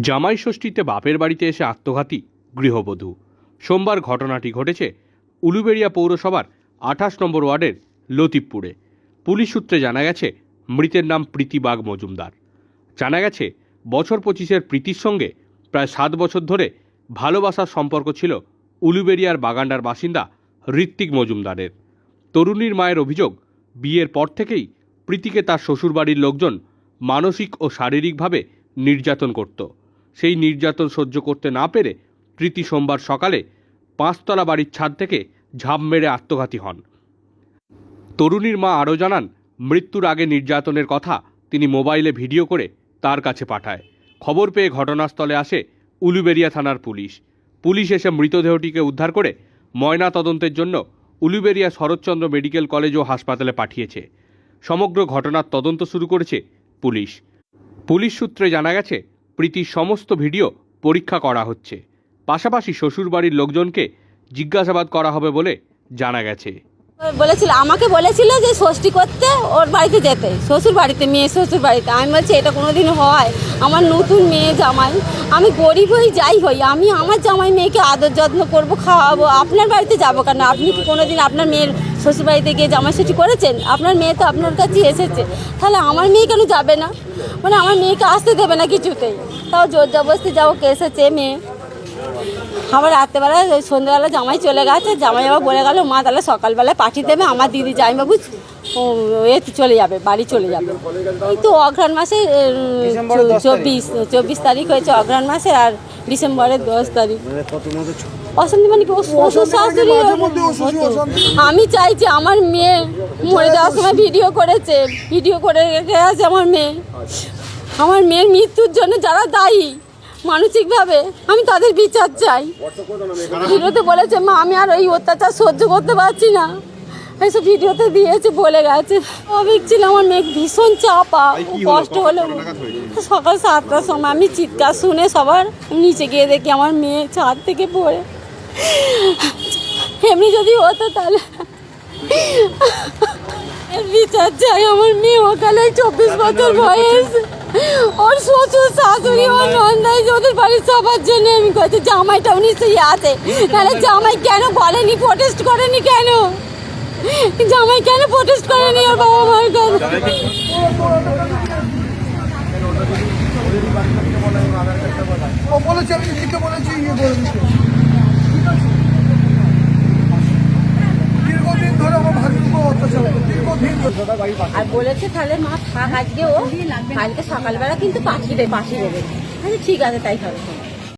জামাই ষষ্ঠীতে বাপের বাড়িতে এসে আত্মঘাতী, গৃহবধূ। সোমবার ঘটনাটি ঘটেছে উলুবেড়িয়া পৌরসভার আঠাশ নম্বর ওয়ার্ডের লতিফপুরে। পুলিশ সূত্রে জানা গেছে, মৃতের নাম প্রীতি বাগ মজুমদার। জানা গেছে, বছর পঁচিশের প্রীতির সঙ্গে প্রায় সাত বছর ধরে ভালোবাসার সম্পর্ক ছিল উলুবেড়িয়ার বাগান্ডার বাসিন্দা ঋত্বিক মজুমদারের। তরুণীর মায়ের অভিযোগ, বিয়ের পর থেকেই প্রীতিকে তার শ্বশুরবাড়ির লোকজন মানসিক ও শারীরিকভাবে নির্যাতন করত। সেই নির্যাতন সহ্য করতে না পেরে প্রীতি সোমবার সকালে পাঁচতলা বাড়ির ছাদ থেকে ঝাঁপ মেরে আত্মঘাতী হন। তরুণীর মা আরও জানান, মৃত্যুর আগে নির্যাতনের কথা তিনি মোবাইলে ভিডিও করে তার কাছে পাঠায়। খবর পেয়ে ঘটনাস্থলে আসে উলুবেড়িয়া থানার পুলিশ। পুলিশ এসে মৃতদেহটিকে উদ্ধার করে ময়না তদন্তের জন্য উলুবেড়িয়া শরৎচন্দ্র মেডিকেল কলেজ ও হাসপাতালে পাঠিয়েছে। সমগ্র ঘটনার তদন্ত শুরু করেছে পুলিশ। পুলিশ সূত্রে জানা গেছে প্রীতির সমস্ত ভিডিও পরীক্ষা করা হচ্ছে। পাশাপাশি শ্বশুরবাড়ির লোকজনকে জিজ্ঞাসাবাদ করা হবে বলে জানা গেছে। বলেছিল, আমাকে বলেছিল যে ষষ্ঠী করতে ওর বাড়িতে যেতে শ্বশুর বাড়িতে মেয়ে শ্বশুর বাড়িতে আমি বলছি, এটা কোনো দিন হয়। আমার নতুন মেয়ে জামাই। আমি গরিব হই, যাই হই। আমি আমার জামাই মেয়েকে আদর যত্ন করব, খাওয়াবো। আপনার বাড়িতে যাব কেন? আপনি কি কোনো দিন আপনার মেয়ের শ্বশুর বাড়িতে গিয়ে জামাই করেছেন? আপনার মেয়ে তো আপনার কাছে এসেছে। তাহলে আমার মেয়ে কেন যাবে না? মানে আমার মেয়েকে আসতে দেবে না কিছুতেই। তাও জোর জবরদস্তি কে এসেছে মেয়ে? আবার রাত্রেবেলা ওই সন্ধ্যেবেলা জামাই চলে গেছে জামাই আবার বলে গেল মা তাহলে সকালবেলায় পাঠিয়ে দেবে আমার দিদি জামাইবাবু ও, এ চলে যাবে বাড়ি চলে যাবে। এই তো অঘ্রাণ মাসে চব্বিশ চব্বিশ তারিখ হয়েছে অঘ্রাণ মাসে আর ডিসেম্বরের দশ তারিখ। অশান্তি মানে কি? ও শ্বশুর শাশুড়ি। আমি চাইছি আমার মেয়ে মরে যাওয়ার সময় ভিডিও করেছে ভিডিও করে রেখে আছে আমার মেয়ে। আমার মেয়ের মৃত্যুর জন্য যারা দায়ী মানসিকভাবে আমি তাদের বিচার চাই। ভিডিওতে বলেছে মা আমি আর ওই অত্যাচার সহ্য করতে পারছি না। এইসব ভিডিওতে দিয়েছে বলে গেছে। অভিক ছিল আমার মেয়ে ভীষণ চাপা। কষ্ট হলো। সকাল সাতটার সময় আমি চিৎকার শুনে সবার নিচে গিয়ে দেখি আমার মেয়ে ছাদ থেকে পড়ে। এমনি যদি হতো তাহলে বিচার চাই আমার মেয়ে। ওখানে চব্বিশ বছর বয়স। ওর শ্বশুর শাশুড়ি ওর নন্দাই ওদের বাড়ির সবার জন্য আমি করছি জামাইটাও নিশ্চয়ই আছে। তাহলে জামাই কেন বলেনি প্রোটেস্ট করেনি কেন? জামাই কেন প্রোটেস্ট করেনি ওর বাবা মায়ের কাছে? ও বলেছে আমি লিখে বলেছি ইয়ে করে দিতে দীর্ঘদিন ধরে আমার ভাগ্যের উপর অত্যাচার হতো। দীর্ঘদিন ধরে আর বলেছে তাহলে মা থাক আজকে ও। কালকে সকালবেলা কিন্তু পাঠিয়ে দেবে পাঠিয়ে দেবে। আচ্ছা ঠিক আছে তাই হবে।